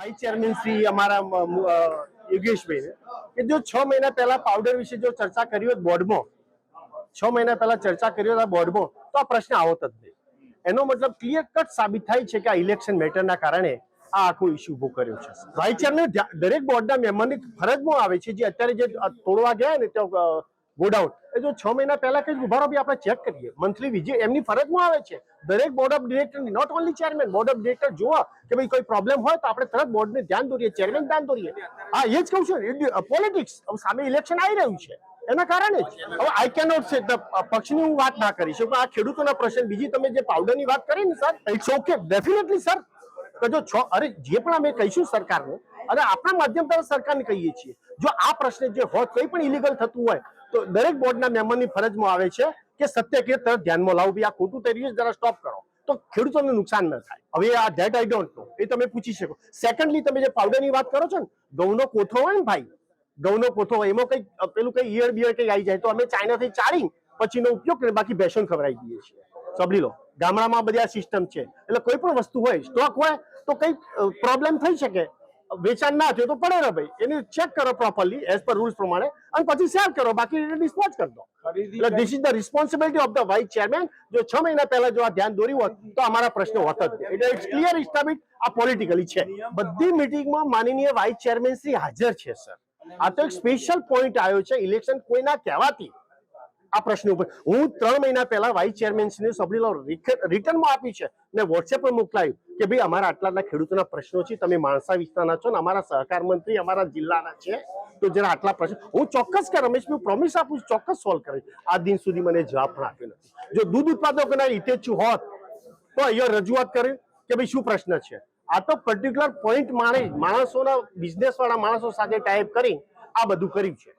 Vice chairman Shri અમારા યોગેશભાઈને, કે જો છ મહિના પહેલા પાવડર વિશે જો ચર્ચા કરી હોત બોર્ડમાં, છ મહિના પહેલા ચર્ચા કરી હોત આ બોર્ડમાં, તો આ પ્રશ્ન આવત જ નહીં. એનો મતલબ ક્લિયર કટ સાબિત થાય છે કે આ ઇલેક્શન મેટરના કારણે આ આખો ઇસ્યુ ઊભો કર્યો છે. વાઇસ ચેરમેન દરેક બોર્ડના મેમ્બરની ફરજમાં આવે છે જે અત્યારે જે તોડવા ગયા ને તો ગોડાઉન એ જો છ મહિના પહેલા કઈ ઊભા રહો બી આપણે ચેક કરીએ. મંથલી વિઝિટ એમની ફરજમાં આવે છે. દરેક board of director not only chairman board of director જોવા કે ભાઈ કોઈ પ્રોબ્લેમ હોય તો આપણે તરત બોર્ડને ધ્યાન દોરીએ ચેરમેન ધ્યાન દોરીએ. હા, એ જ કહું છું પોલિટિક્સ સામે ઇલેક્શન આવી રહ્યું છે. એના કારણે જ. હવે આઈ કેનોટ સે પક્ષની હું વાત ના કરી શકું. આ ખેડૂતોના પ્રશ્ન, બીજી તમે જે પાવડરની વાત કરી ને sir it's okay definitely sir કે જો છ. અરે, જે પણ અમે કહીશું સરકારને, અને આપણા માધ્યમ દ્વારા સરકારને કહીએ છીએ. જો આ પ્રશ્ન જે હોત કંઈ પણ ઇલીગલ થતું હોય, તો દરેક બોર્ડના મેમ્બરની ફરજમાં આવે છે કે સત્ય કે તરત ધ્યાનમાં લાવું. ભાઈ, આ ખોટું થઈ જરા સ્ટોપ કરો. તો ખેડૂતોને નુકસાન ન થાય. હવે આ ધેટ આઈ ડોન્ટ નો એ તમે પૂછી શકો. સેકન્ડલી તમે જે પાવડરની વાત કરો છો ને, ઘઉંનો કોથો હોય ને ભાઈ, ઘઉંનો કોથો હોય, એમાં કઈ, પેલું કઈ ઈયળ બિયળ કઈ આવી જાય, તો અમે ચાઇનાથી ચાળી પછીનો ઉપયોગ કરીએ બાકી ભેસણ ખવડાવી દઈએ છીએ. સાંભળી લો. ગામડામાં બધી આ સિસ્ટમ છે. એટલે કોઈ પણ વસ્તુ હોય સ્ટોક હોય તો કઈ પ્રોબ્લેમ થઈ શકે. વેચાણ ના થયું તો પડે ને ભાઈ. એને ચેક કરો પ્રોપરલી એઝ પર રૂલ્સ પ્રમાણે અને પછી શેર કરો. બાકી ડિસ્પોઝ કરી દો. એટલે this is the responsibility of the vice chairman જો છ મહિના પહેલા જો આ ધ્યાન દોર્યું હોત તો અમારા પ્રશ્નો હોત જ. એટલે ઇટ્સ ક્લિયર ઇસ્ટાબ્લિશ આ પોલિટિકલી છે. બધી મિટિંગમાં માનનીય વાઇસ ચેરમેન શ્રી હાજર છે સર આ તો એક સ્પેશિયલ પોઈન્ટ આવ્યો છે. ઇલેક્શન કોઈના કહેવાથી. આ પ્રશ્ન ઉપર હું ત્રણ મહિના પહેલા વાઇસ ચેરમેન શ્રીને સબડી લો રિટર્નમાં આપી છે મેં વોટ્સએપ પર મોકલાયું કે ભાઈ અમારા આટલા આટલા ખેડૂતોના પ્રશ્નો છે, તમે માણસા વિસ્તારના છો ને અમારા સહકાર મંત્રી અમારા જિલ્લાના છે, તો જરા આટલા પ્રશ્નો, હું ચોક્કસ કે રમેશ હું પ્રોમિસ આપું છું, ચોક્કસ સોલ્વ કરીશ. આ દિન સુધી મને જવાબ પણ આપ્યો નથી. જો દૂધ ઉત્પાદકોના હિતેચ્છુ હોત, તો અહીંયા રજૂઆત કરી કે ભાઈ શું પ્રશ્ન છે? આ તો પર્ટિક્યુલર પોઈન્ટ માણે, માણસોના બિઝનેસ વાળા માણસો સાથે ટાઈપ કરી આ બધું કર્યું છે.